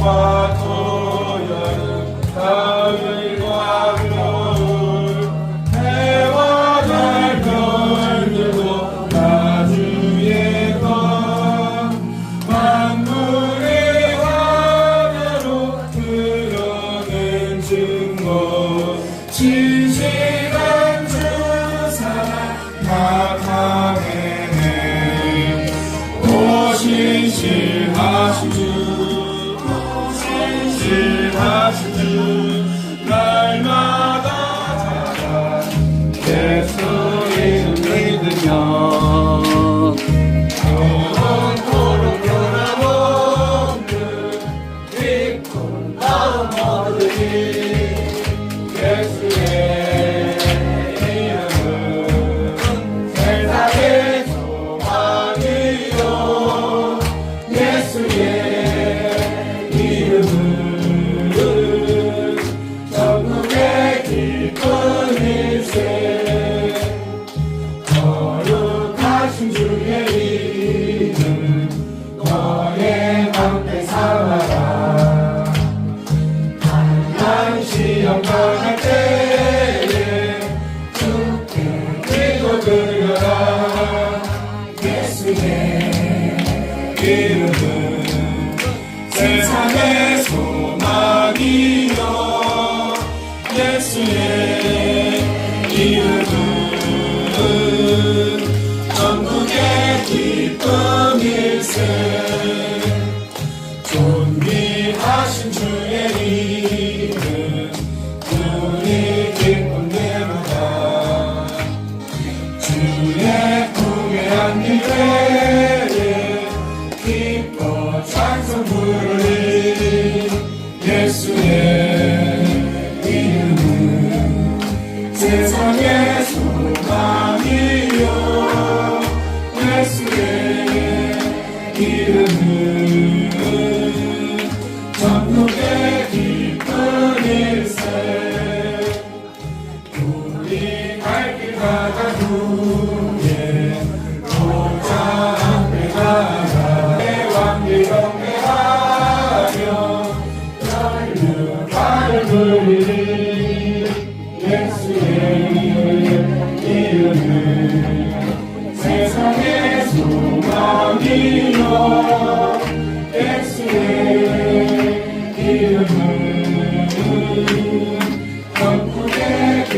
겨울과 토여름 가을과 겨울 해와 달 별들도 나주의 것. 만물의 화면로 드러낸 증거 Jesus, que o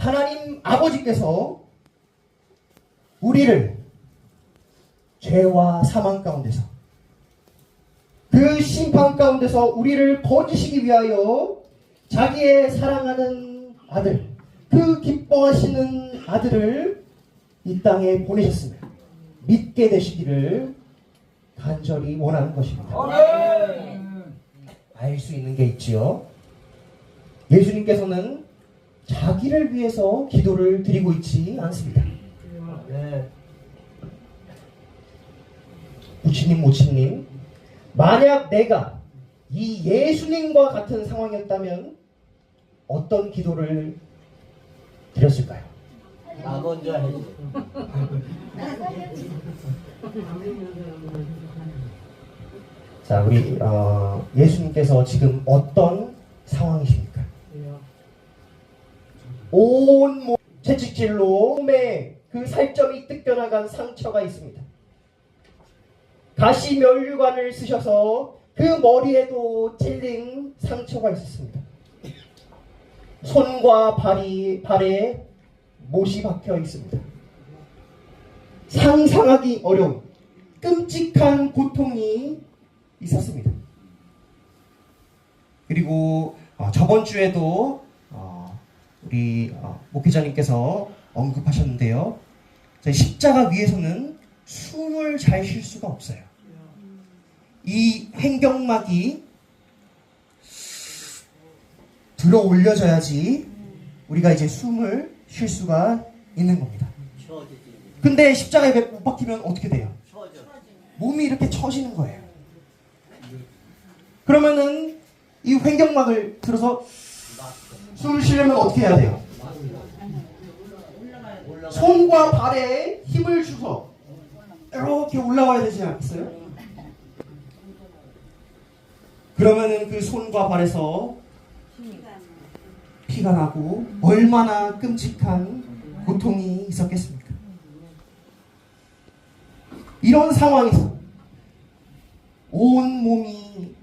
하나님 아버지께서 우리를 죄와 사망 가운데서 그 심판 가운데서 우리를 거두시기 위하여 자기의 사랑하는 아들 그 기뻐하시는 아들을 이 땅에 보내셨습니다. 믿게 되시기를 간절히 원하는 것입니다. 알 수 있는 게 있지요. 예수님께서는 자기를 위해서 기도를 드리고 있지 않습니다. 부치님, 모치님, 만약 내가 이 예수님과 같은 상황이었다면 어떤 기도를 드렸을까요? 나 먼저 해줘. 자, 우리 어, 예수님께서 지금 어떤 상황이십니까? 온 몸, 채찍질로 몸에 그 살점이 뜯겨나간 상처가 있습니다. 가시 면류관을 쓰셔서 그 머리에도 찔린 상처가 있었습니다. 손과 발이 발에 못이 박혀 있습니다. 상상하기 어려운 끔찍한 고통이 있었습니다. 그리고 어, 저번 주에도 어, 우리 어, 목회자님께서 언급하셨는데요. 자, 십자가 위에서는 숨을 잘 쉴 수가 없어요. 이 횡격막이 들어 올려져야지 우리가 이제 숨을 쉴 수가 있는 겁니다. 근데 십자가에 못 박히면 어떻게 돼요? 몸이 이렇게 처지는 거예요. 그러면은 이 횡격막을 들어서 숨을 쉬려면 어떻게 해야 돼요? 손과 발에 힘을 주서 이렇게 올라와야 되지 않겠어요? 그러면은 그 손과 발에서 피가 나고 얼마나 끔찍한 고통이 있었겠습니까? 이런 상황에서 온 몸이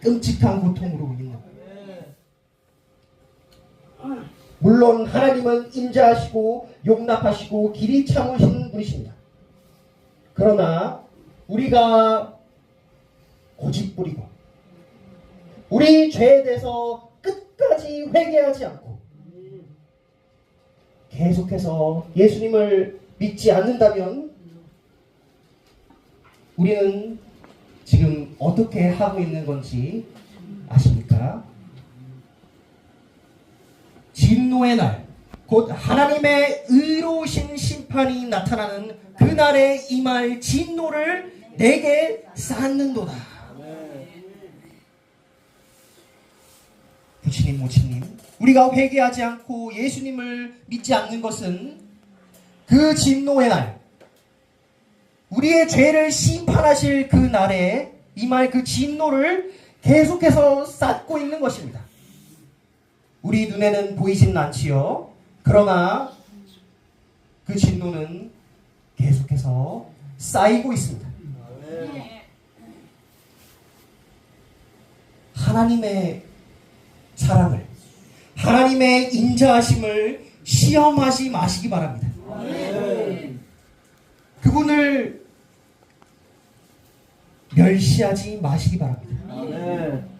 끔찍한 고통으로 있는 거예요. 물론 하나님은 인자하시고 용납하시고 길이 참으신 분이십니다. 그러나 우리가 고집부리고 우리 죄에 대해서 끝까지 회개하지 않고 계속해서 예수님을 믿지 않는다면 우리는 지금 어떻게 하고 있는 건지 아십니까? 진노의 날, 곧 하나님의 의로우신 심판이 나타나는 그 날에 임할 진노를 내게 쌓는도다. 부치님, 모치님, 우리가 회개하지 않고 예수님을 믿지 않는 것은 그 진노의 날, 우리의 죄를 심판하실 그 날에 임할 그 진노를 계속해서 쌓고 있는 것입니다. 우리 눈에는 보이지는 않지요. 그러나 그 진노는 계속해서 쌓이고 있습니다. 하나님의 사랑을, 하나님의 인자하심을 시험하지 마시기 바랍니다. 그분을 멸시하지 마시기 바랍니다.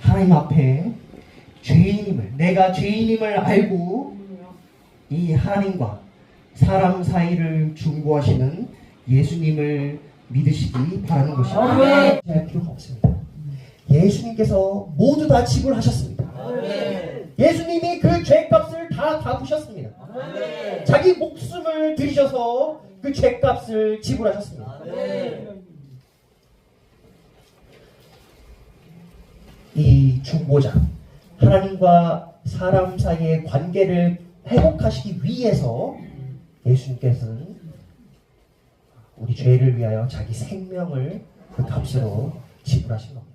하나님 앞에 죄인임을 내가 죄인임을 알고 이 하나님과 사람 사이를 중보하시는 예수님을 믿으시기 바라는 것입니다. 할 필요가 없습니다. 예수님께서 모두 다 지불하셨습니다. 예수님이 그 죄값을 다 갚으셨습니다. 자기 목숨을 들이셔서 그 죄값을 지불하셨습니다. 이 중보자 하나님과 사람 사이의 관계를 회복하시기 위해서 예수님께서는 우리 죄를 위하여 자기 생명을 그 값으로 지불하신 겁니다.